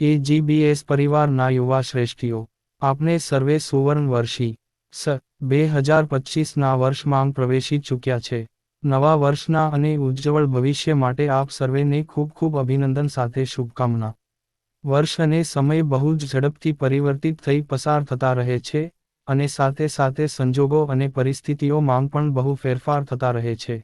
એ GBS પરિવારના યુવા શ્રેષ્ઠીઓ, આપને સર્વે સુવર્ણ વર્ષી સ બે હજાર પચીસના વર્ષમાં પ્રવેશી ચૂક્યા છે. નવા વર્ષના અને ઉજ્જવળ ભવિષ્ય માટે આપ સર્વેને ખૂબ ખૂબ અભિનંદન સાથે શુભકામના. વર્ષ અને સમય બહુ જ ઝડપથી પરિવર્તિત થઈ પસાર થતા રહે છે અને સાથે સાથે સંજોગો અને પરિસ્થિતિઓ માંગ પણ બહુ ફેરફાર થતા રહે છે.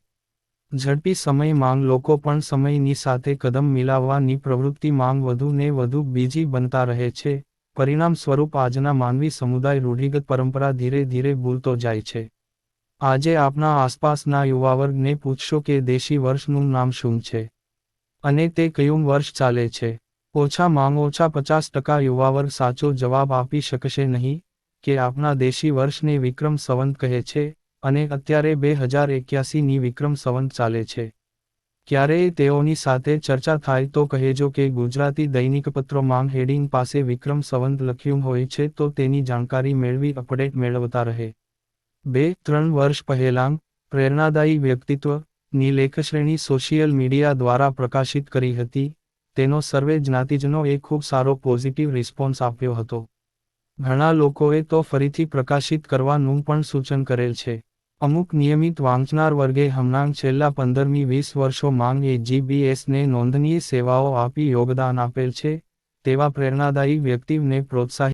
ઝડપી સમય માંગ લોકો પણ સમયની સાથે કદમ મિલાવવાની પ્રવૃત્તિ માંગ વધુ ને વધુ બીજી બનતા રહે છે. પરિણામ સ્વરૂપ આજના માનવી સમુદાય રૂઢિગત પરંપરા ધીરે ધીરે ભૂલતો જાય છે. આજે આપના આસપાસના યુવા વર્ગને પૂછશો કે દેશી વર્ષનું નામ શું છે? અને તે કયું વર્ષ ચાલે છે? ઓછા માંગ ઓછા પચાસ ટકા યુવા વર્ગ સાચો જવાબ આપી શકશે નહીં? કે આપના દેશી વર્ષને વિક્રમ સંવંત કહે છે? અને અત્યારે બે હજાર એક્યાસીની વિક્રમ સંવંત ચાલે છે. ક્યારેય તેઓની સાથે ચર્ચા થાય તો કહેજો કે ગુજરાતી દૈનિકપત્રો માંગ હેડિંગ પાસે વિક્રમ સંવંત લખ્યું હોય છે તો તેની જાણકારી મેળવી અપડેટ મેળવતા રહે. બે, ત્રણ વર્ષ પહેલાં, પ્રેરણાદાયી વ્યક્તિત્વ, ની લેખશ્રેણી સોશિયલ મીડિયા દ્વારા પ્રકાશિત કરી હતી. તેનો સર્વે જ્ઞાતિજનોએ ખૂબ સારો પોઝિટિવ રિસ્પોન્સ આપ્યો હતો. ઘણા લોકોએ તો ફરીથી પ્રકાશિત કરવાનું પણ સૂચન કરેલ છે. અમુક નિયમિત વાંચનાર વર્ગે હમણાં છેલ્લા પંદરમી વીસ વર્ષો માંગ એ જીબીએસને નોંધનીય સેવાઓ આપી યોગદાન આપેલ છે, તેવા પ્રેરણાદાયી વ્યક્તિને પ્રોત્સાહિત